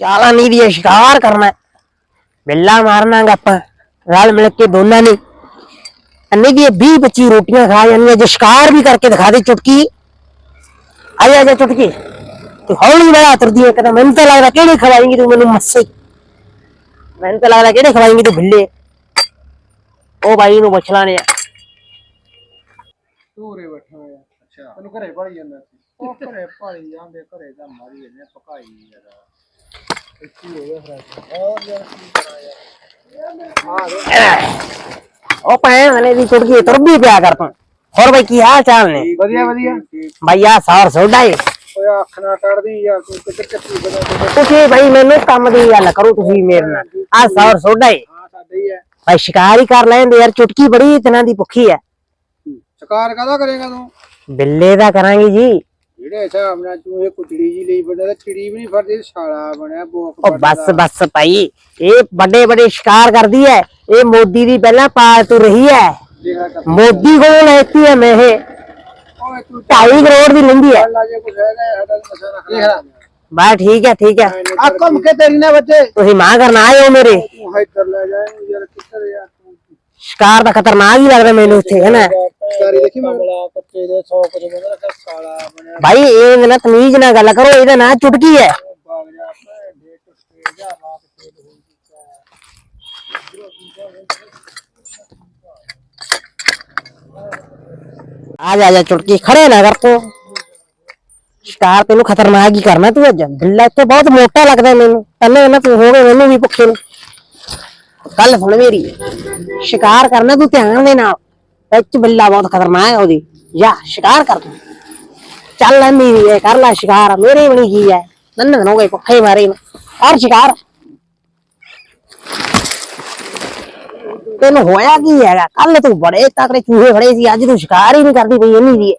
ਚਾਲਾ ਨਹੀਂ ਦੀ ਸ਼ਿਕਾਰ ਕਰਨਾ। ਬਿੱਲਾ ਮਾਰਨਾ ਗਾ ਆਪਾਂ ਰਲ ਮਿਲ ਕੇ ਦੋਨਾਂ ਨੇ। ਅੰਨੇ ਦੀ 20 25 ਰੋਟੀਆਂ ਖਾ ਜਾਂਦੀਆਂ ਜੇ ਸ਼ਿਕਾਰ ਵੀ ਕਰਕੇ ਦਿਖਾ ਦੇ ਚੁਟਕੀ। ਆ ਜਾ ਆ ਜਾ ਚੁਟਕੀ। ਤੂੰ ਹੌਲੀ ਬੜਾ ਤੁਰਦੀ ਹੈ ਕਹਿੰਦਾ ਮੈਨੂੰ ਤਾਂ ਲੱਗਦਾ ਕਿਹੜੇ ਖਵਾਏਂਗੀ ਤੂੰ ਮੈਨੂੰ ਮੱਸੇ। ਮੈਨੂੰ ਤਾਂ ਲੱਗਦਾ ਕਿਹੜੇ ਖਵਾਏਂਗੀ ਤੂੰ ਬਿੱਲੇ ਉਹ ਬਾਈ ਨੂੰ ਪੁੱਛ ਲਾਣੇ ਆ ਧੂਰੇ ਬੈਠਾ ਹੋਇਆ ਅੱਛਾ। ਤੈਨੂੰ ਘਰੇ ਭਾਲੀ ਜਾਂਦਾ ਸੀ। ਉਹ ਘਰੇ ਭਾਲੀ ਜਾਂਦੇ ਘਰੇ ਦਾ ਮਾਰੀ ਜਾਂਦੇ ਪਕਾਈ ਯਾਰ ਉਹ ਭੈਣ ਹਲੇ ਦੀ ਚੁਟਕੀ ਤੁਰ ਵੀ ਪਿਆ ਕਰ ਤੂੰ। ਹੋਰ ਬਾਈ ਕੀ ਹਾਲ ਚਾਲ ਨੇ? ਵਧੀਆ ਵਧੀਆ। ਬਾਈ ਆ ਸੌਰ ਸੋਡਾ ਏ। ਓਏ ਅੱਖ ਨਾ ਕੱਢਦੀ ਯਾਰ ਤੂੰ ਕਿੱਥੇ ਕਿੱਥੇ ਬਣਾ ਤੁਸੀਂ ਬਾਈ ਮੈਨੂੰ ਕੰਮ ਦੀ ਗੱਲ ਕਰੋ ਤੁਸੀਂ ਮੇਰੇ ਨਾਲ। ਆ ਸੌਰ ਸੋਡਾ ਏ। ਹਾਂ ਸਾਡੇ ਹੀ ਹੈ। ਬਾਈ ਸ਼ਿਕਾਰ ਹੀ ਕਰ ਲੈਂਦੇ ਯਾਰ ਚੁਟਕੀ ਬੜੀ ਇਤਨਾ ਦੀ ਭੁੱਖੀ ਹੈ। ਸ਼ਿਕਾਰ ਕਾਹਦਾ ਕਰੇਗਾ ਤੂੰ? ਬਿੱਲੇ ਦਾ ਕਰਾਂਗੇ ਜੀ। ਜਿਹੜੇ ਹਿਸਾਬ ਨਾਲ ਤੂੰ ਇਹ ਕੁਚੜੀ ਜੀ ਲਈ ਬੰਦਾ ਤਾਂ ਚਿੜੀ ਵੀ ਨਹੀਂ ਫੜਦੀ ਛਾਲਾ ਬਣਿਆ ਬੋਕ ਉਹ ਬਸ ਬਸ ਭਾਈ ਇਹ ਵੱਡੇ ਵੱਡੇ ਸ਼ਿਕਾਰ ਕਰਦੀ ਹੈ ਇਹ ਮੋਦੀ ਦੀ ਪਹਿਲਾਂ ਪਾਲਤੂ ਰਹੀ ਹੈ ਕਰ। ਮੋਦੀ ਕੋਲ ਲੈਤੀ ਹੈ ਮੈਂ ਇਹ। ਓਏ ਤੂੰ 2.5 ਕਰੋੜ ਦੀ ਲੈਂਦੀ ਹੈ ਲਾ ਜੇ ਕੁਛ ਹੈਗਾ ਸਾਡਾ ਮਸਾ ਰੱਖ ਲੈ। ਬਸ ਠੀਕ ਹੈ ਠੀਕ ਹੈ ਆ ਘੁੰਮ ਕੇ ਤੇਰੀ ਨਾ ਬੱਚੇ ਤੁਸੀਂ ਮਾਂ ਕਰਨ ਆਏ ਹੋ ਮੇਰੇ। ਤੂੰ ਇੱਧਰ ਲੈ ਜਾਏਂਗੇ ਯਾਰ ਕਿੱਧਰ ਯਾਰ ਤੂੰ? ਸ਼ਿਕਾਰ ਦਾ ਖਤਰਨਾਕ ਹੀ ਲੱਗਦਾ ਮੈਨੂੰ ਇੱਥੇ ਹੈ ਨਾ? ਸਾਰੀ ਦੇਖੀ ਮਗਲਾ ਕੱਚੇ ਦੇ 100 ਕੁਝ ਬੰਦਾ ਤਾਂ ਕਾਲਾ ਬਣਿਆ। ਭਾਈ ਇਹ ਨਾ ਤਮੀਜ਼ ਨਾਲ ਗੱਲ ਕਰੋ ਇਹਦਾ ਨਾਂ ਚੁਟਕੀ ਹੈ। ਬਾਗ ਜਾ ਭੈਣ ਦੇ ਟੁੱਟੇ ਜਾ ਰਾਤ ਫੇਲ ਹੋ ਚੁੱਕਾ ਆ ਜਾ ਆ ਜਾ ਚੁਟਕੀ ਖੜੇ ਨਾ ਕਰ ਤੂੰ। ਸ਼ਿਕਾਰ ਤੈਨੂੰ ਖਤਰਨਾਕ ਹੀ ਕਰਨਾ ਤੂੰ ਅੱਜ। ਬਿੱਲਾ ਇੱਥੇ ਬਹੁਤ ਮੋਟਾ ਲੱਗਦਾ ਮੈਨੂੰ। ਪਹਿਲੇ ਨਾ ਤੂੰ ਹੋ ਗਏ ਮੈਨੂੰ ਵੀ ਭੁੱਖੇ ਨੂੰ। ਗੱਲ ਸੁਣ ਮੇਰੀ। ਸ਼ਿਕਾਰ ਕਰਨਾ ਤੂੰ ਧਿਆਨ ਦੇ ਨਾਲ। ਵਿੱਚ ਬਿੱਲਾ ਬਹੁਤ ਖਤਰਨਾਕ ਹੈ ਉਹਦੀ। ਜਾ ਸ਼ਿਕਾਰ ਕਰ ਤੂੰ ਚੱਲ ਲੈਂਦੀ ਵੀ ਹੈ ਕਰ ਲੈ ਸ਼ਿਕਾਰ ਮੇਰੇ ਬਣੀ ਕੀ ਹੈ ਨੰਨ ਹੋ ਗਏ ਭੁੱਖੇ ਮਾਰੇ ਨੂੰ ਔਰ ਸ਼ਿਕਾਰ ਤੈਨੂੰ ਹੋਇਆ ਕੀ ਹੈਗਾ ਕੱਲ ਤੂੰ ਬੜੇ ਤਕੜੇ ਚੂਹੇ ਫੜੇ ਸੀ ਅੱਜ ਤੂੰ ਸ਼ਿਕਾਰ ਹੀ ਨਹੀਂ ਕਰਦੀ ਪਈ ਇੰਨੀ ਦੀ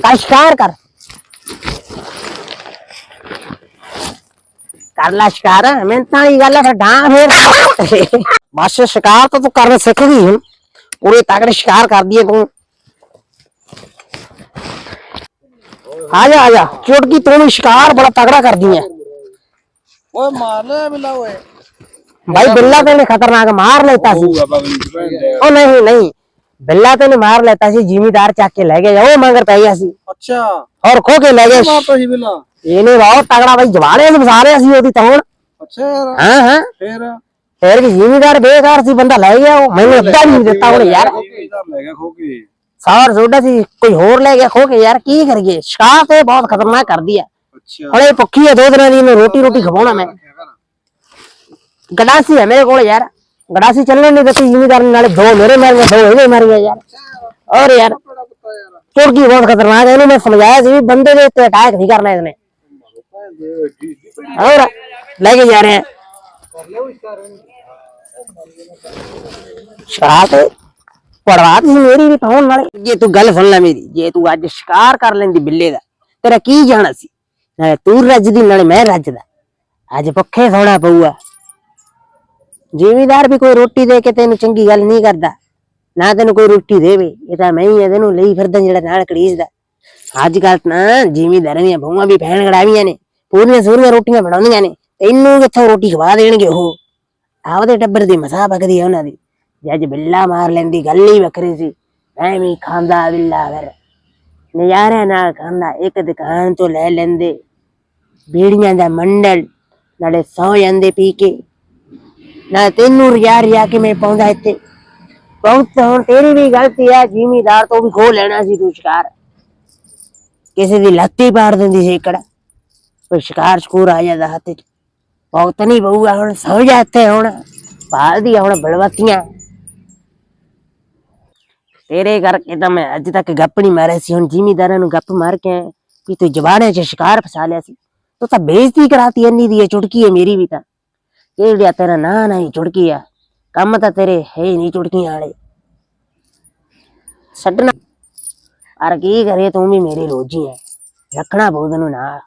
ਕਾ ਸ਼ਿਕਾਰ ਕਰ ਕਰ ਲੈ ਸ਼ਿਕਾਰ ਮੈਂ ਤਾਂ ਇਹ ਗੱਲ ਹੈ ਫਿਰ ਡਾਂ ਫੇਰ ਬਸ ਸ਼ਿਕਾਰ ਤਾਂ ਤੂੰ ਕਰਨ ਸਿੱਖ ਗਈ ਹੁਣ ਪੂਰੇ ਤਕੜੇ ਸ਼ਿਕਾਰ ਕਰਦੀ ਹੈ ਤੂੰ ਆ ਜਾ ਆ ਜਾ ਚੁਟਕੀ ਤੂੰ ਵੀ ਸ਼ਿਕਾਰ ਬੜਾ ਤਗੜਾ ਕਰਦੀ ਹੈ ਓਏ ਮਾਰ ਲੈ ਬਿੱਲਾ ਓਏ ਭਾਈ ਬਿੱਲਾ ਤੈਨੇ ਖਤਰਨਾਕ ਮਾਰ ਲੈਤਾ ਸੀ ਉਹ ਨਹੀਂ ਨਹੀਂ ਬਿੱਲਾ ਤੈਨੇ ਮਾਰ ਲੈਤਾ ਸੀ ਜ਼ਿਮੀਦਾਰ ਚੱਕ ਕੇ ਲੈ ਗਿਆ ਉਹ ਮੰਗਰ ਪੈ ਗਿਆ ਸੀ ਅੱਛਾ ਔਰ ਖੋ ਕੇ ਲੈ ਗਿਆ ਮਾਰਤਾ ਸੀ ਬਿੱਲਾ ਇਹਨੇ ਬਹੁਤ ਤਗੜਾ ਬਾਈ ਜਵਾੜੇ ਚ ਫਸਾ ਰਿਆ ਸੀ ਉਹਦੀ ਤਾਂ ਹੁਣ ਅੱਛਾ ਯਾਰ ਹਾਂ ਹਾਂ ਫੇਰ ਕਿ ਜ਼ਿਮੀਦਾਰ ਬੇਕਾਰ ਸੀ ਬੰਦਾ ਲੈ ਗਿਆ ਉਹ। ਮੈਨੂੰ ਅੱਧਾ ਵੀ ਨਹੀਂ ਦਿੱਤਾ ਉਹਨੇ ਯਾਰ। ਲੈ ਗਿਆ ਖੋ ਕੇ। ਸਾਰ ਸੋਡਾ ਸੀ ਕੋਈ ਹੋਰ ਲੈ ਗਿਆ ਖੋ ਕੇ ਯਾਰ ਕੀ ਕਰੀਏ? ਸ਼ਿਕਾਰ ਤੇ ਬਹੁਤ ਖਤਰਨਾਕ ਕਰਦੀ ਆ। ਅੱਛਾ। ਇਹ ਭੁੱਖੀ ਹੈ ਦੋ ਦਿਨਾਂ ਦੀ ਇਹਨੂੰ ਰੋਟੀ ਰੋਟੀ ਖਵਾਉਣਾ ਮੈਂ। ਗੜਾਸੀ ਹੈ ਮੇਰੇ ਕੋਲ ਯਾਰ। ਗੜਾਸੀ ਚੱਲਣ ਨਹੀਂ ਦਿੱਤੀ ਜ਼ਿਮੀਦਾਰ ਨਾਲੇ ਦੋ ਮੇਰੇ ਮਾਰ ਗਏ ਦੋ ਇਹਦੇ ਮਾਰ ਗਏ ਯਾਰ। ਔਰ ਯਾਰ ਚੁਰਕੀ ਬਹੁਤ ਖਤਰਨਾਕ ਹੈ ਇਹਨੂੰ ਮੈਂ ਸਮਝਾਇਆ ਸੀ ਵੀ ਬੰਦੇ ਦੇ ਉੱਤੇ ਅਟੈਕ ਨਹੀਂ ਕਰਨਾ ਇਹਨੇ। ਹੋਰ ਲੈ ਕੇ ਜਾ ਰਹੇ। ਆ ਕਰ ਲਿਓ ਇਸ ਕਾਰਨ ਸ਼ਰਾਬ ਪੜਵਾ ਤੀ ਮੇਰੀ ਵੀ ਪਾਉਣ ਵਾਲੇ। ਜੇ ਤੂੰ ਗੱਲ ਸੁਣ ਲੈ ਮੇਰੀ, ਜੇ ਤੂੰ ਅੱਜ ਸ਼ਿਕਾਰ ਕਰ ਲੈਂਦੀ ਬਿੱਲੇ ਦਾ, ਤੇਰਾ ਕੀ ਜਾਣਾ ਸੀ? ਨਾਲੇ ਤੂੰ ਰੱਜਦੀ, ਨਾਲੇ ਮੈਂ ਰੱਜਦਾ। ਅੱਜ ਭੁੱਖੇ ਸੌਣਾ ਪਊਗਾ। ਜ਼ਿਮੀਦਾਰ ਵੀ ਕੋਈ ਰੋਟੀ ਦੇ ਕੇ ਤੈਨੂੰ ਚੰਗੀ ਗੱਲ ਨਹੀਂ ਕਰਦਾ। ਨਾ ਤੈਨੂੰ ਕੋਈ ਰੋਟੀ ਦੇਵੇ, ਇਹ ਤਾਂ ਮੈਂ ਹੀ ਆ ਤੈਨੂੰ ਲਈ ਫਿਰਦਾ ਜਿਹੜਾ ਨਾਲ ਕੜੀਸਦਾ ਅੱਜ ਕੱਲ ਤਾਂ ਜ਼ਿਮੀਦਾਰਾਂ ਦੀਆਂ ਬਹੂਆਂ ਵੀ ਭੈਣ ਗੜਾਵੀਆਂ ਨੇ ਪੂਰੀਆਂ ਸੂਰੀਆਂ ਰੋਟੀਆਂ ਬਣਾਉਂਦੀਆਂ ਨੇ। ਤੈਨੂੰ ਕਿੱਥੋਂ ਰੋਟੀ ਖਵਾ ਦੇਣਗੇ ਉਹ? ਆਪਦੇ ਟੱਬਰ ਦੀ ਮਸਾਹ ਪਕਦੀ ਹੈ ਉਹਨਾਂ ਦੀ। ਜੱਜ ਬਿੱਲਾ ਮਾਰ ਲੈਂਦੀ, ਗੱਲ ਹੀ ਵੱਖਰੀ ਸੀ। ਐਵੇਂ ਖਾਂਦਾ ਬਿੱਲਾ ਫਿਰ। ਨਜ਼ਾਰੇ ਨਾਲ ਖਾਂਦਾ, ਇੱਕ ਦੁਕਾਨ ਤੋਂ ਲੈ ਲੈਂਦੇ। ਬੀੜੀਆਂ ਦਾ ਮੰਡਲ, ਨਾਲੇ ਸੌ ਜਾਂਦੇ ਪੀ ਕੇ। ਨਾ ਤੈਨੂੰ ਰਿਆ ਰਿਆ ਕੇ ਮੈਂ ਪਾਉਂਦਾ ਇੱਥੇ? ਬਹੁਤ ਹੁਣ ਤੇਰੀ ਵੀ ਗਲਤੀ ਹੈ ਜ਼ਿਮੀਦਾਰ ਤੋਂ ਵੀ ਖੋ ਲੈਣਾ ਸੀ ਤੂੰ ਸ਼ਿਕਾਰ। ਕਿਸੇ ਦੀ ਲੱਤੀ ਪਾੜ ਦਿੰਦੀ ਸੀ ਇਕੜ ਕੋਈ ਸ਼ਿਕਾਰ ਸ਼ਕੂਰ ਆ ਜਾਂਦਾ ਹੱਥ 'ਚ। ਬਹੁਤ ਨਹੀਂ ਬਹੂਗਾ ਹੁਣ, ਸਮਝ ਇੱਥੇ ਹੁਣ ਭਾਲਦੀ ਆ ਹੁਣ ਬਲਵਤੀਆਂ। ਤੇਰੇ ਕਰਕੇ ਤਾਂ ਮੈਂ ਅੱਜ ਤੱਕ ਗੱਪ ਨਹੀਂ ਮਾਰਿਆ ਸੀ, ਹੁਣ ਜ਼ਿਮੀਦਾਰਾਂ ਨੂੰ ਗੱਪ ਮਾਰ ਕੇ ਆਇਆ ਵੀ ਤੂੰ ਜਵਾੜੇ 'ਚ ਸ਼ਿਕਾਰ ਫਸਾ ਲਿਆ ਸੀ। ਤੂੰ ਤਾਂ ਬੇਇੱਜ਼ਤੀ ਕਰਾਤੀ ਇੰਨੀ ਦੀ ਇਹ ਚੁਟਕੀ ਹੈ ਮੇਰੀ ਵੀ ਤਾਂ। ਕਿਹੜਿਆ ਤੇਰਾ ਨਾਂ ਨਹੀਂ ਚੁਟਕੀ ਆ, ਕੰਮ ਤਾਂ ਤੇਰੇ ਹੈ ਹੀ ਨਹੀਂ ਚੁਟਕੀਆਂ ਵਾਲੇ। ਛੱਡਣਾ। ਅਰ ਕੀ ਕਰੇ ਤੂੰ ਵੀ ਮੇਰੀ ਰੋਜੀ ਹੈ ਰੱਖਣਾ ਪਊ ਤੈਨੂੰ ਨਾਲ।